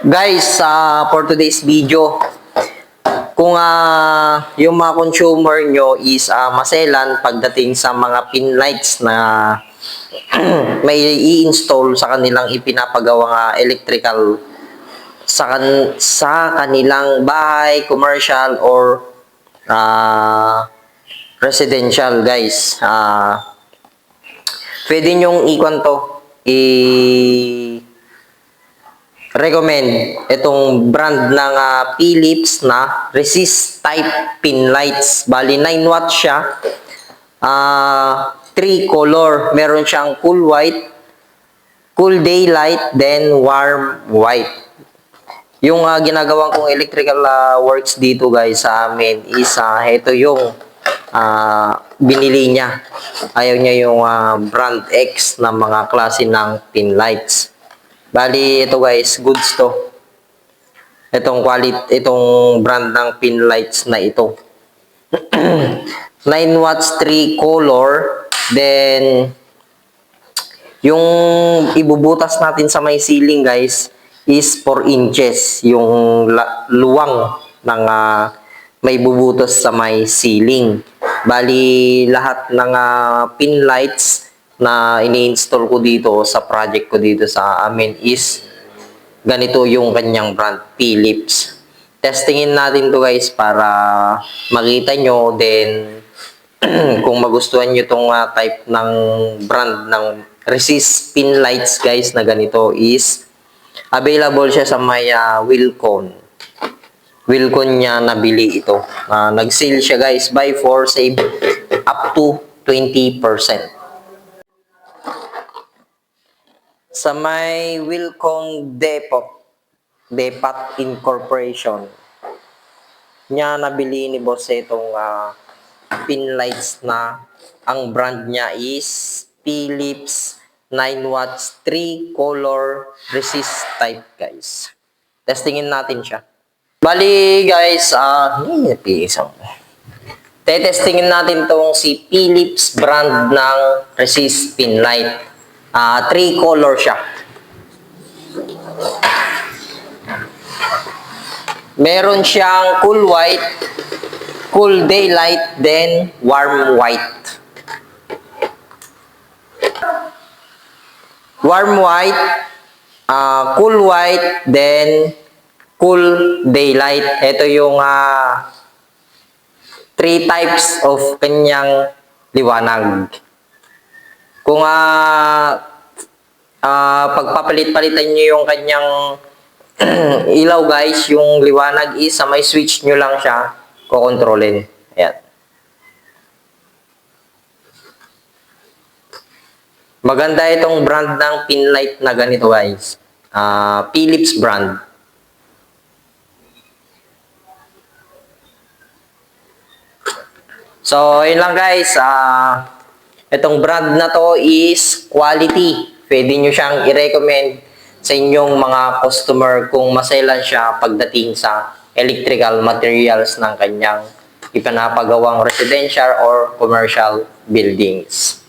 Guys, uh, for today's video, kung ah, yung mga consumer nyo is ah, maselan pagdating sa mga pin lights na may i-install sa kanilang ipinapagawang ah, electrical sa kan sa kanilang bahay, commercial or ah, residential, guys. Ah, pwede nyong ikwan to i recommend itong brand ng ah, Philips na resist type pin lights. Bali 9 watts siya. Ah, 3 color. Meron siyang cool white, cool daylight, then warm white. Yung ah, ginagawang kong electrical ah, works dito guys sa amin is ah, ito yung ah, binili niya. Ayaw niya yung ah, brand X na mga klase ng pin lights. Bali, ito guys, goods to. Itong quality, itong brand ng pin lights na ito. 9 watts, 3 color. Then, yung ibubutas natin sa may ceiling guys is 4 inches. Yung luwang ng ah, may bubutas sa may ceiling. Bali, lahat ng ah, pin lights na ini-install ko dito sa project ko dito sa amin is ganito yung kanyang brand, Philips. Testingin natin to guys para makita nyo then kung magustuhan nyo tong ah, type ng brand ng resist pin lights guys na ganito is available siya sa may ah, Wilcon. Wilcon niya nabili ito. Ah, nag-sale siya guys buy for save up to 20%. Sa may Wilcon Depot, Depot Incorporation, niya nabili ni boss itong ah, pin lights na ang brand niya is Philips 9 watts 3 color resist type guys. Testingin natin siya. Bali guys, ah, uh, isang Tetestingin natin tong si Philips brand ng resist pin light. Ah, three color siya. Meron siyang cool white, cool daylight, then warm white. Warm white, ah, cool white, then cool daylight. Ito yung ah, three types of kanyang liwanag. Kung ah ah, pagpapalit-palitan niyo yung kanyang ilaw guys, yung liwanag is sa may switch nyo lang siya kokontrolin. Ayan. Maganda itong brand ng pin light na ganito guys. Ah, Philips brand. So, yun lang guys. Ah, itong brand na to is quality. Pwede nyo siyang i-recommend sa inyong mga customer kung maselan siya pagdating sa electrical materials ng kanyang ipanapagawang residential or commercial buildings.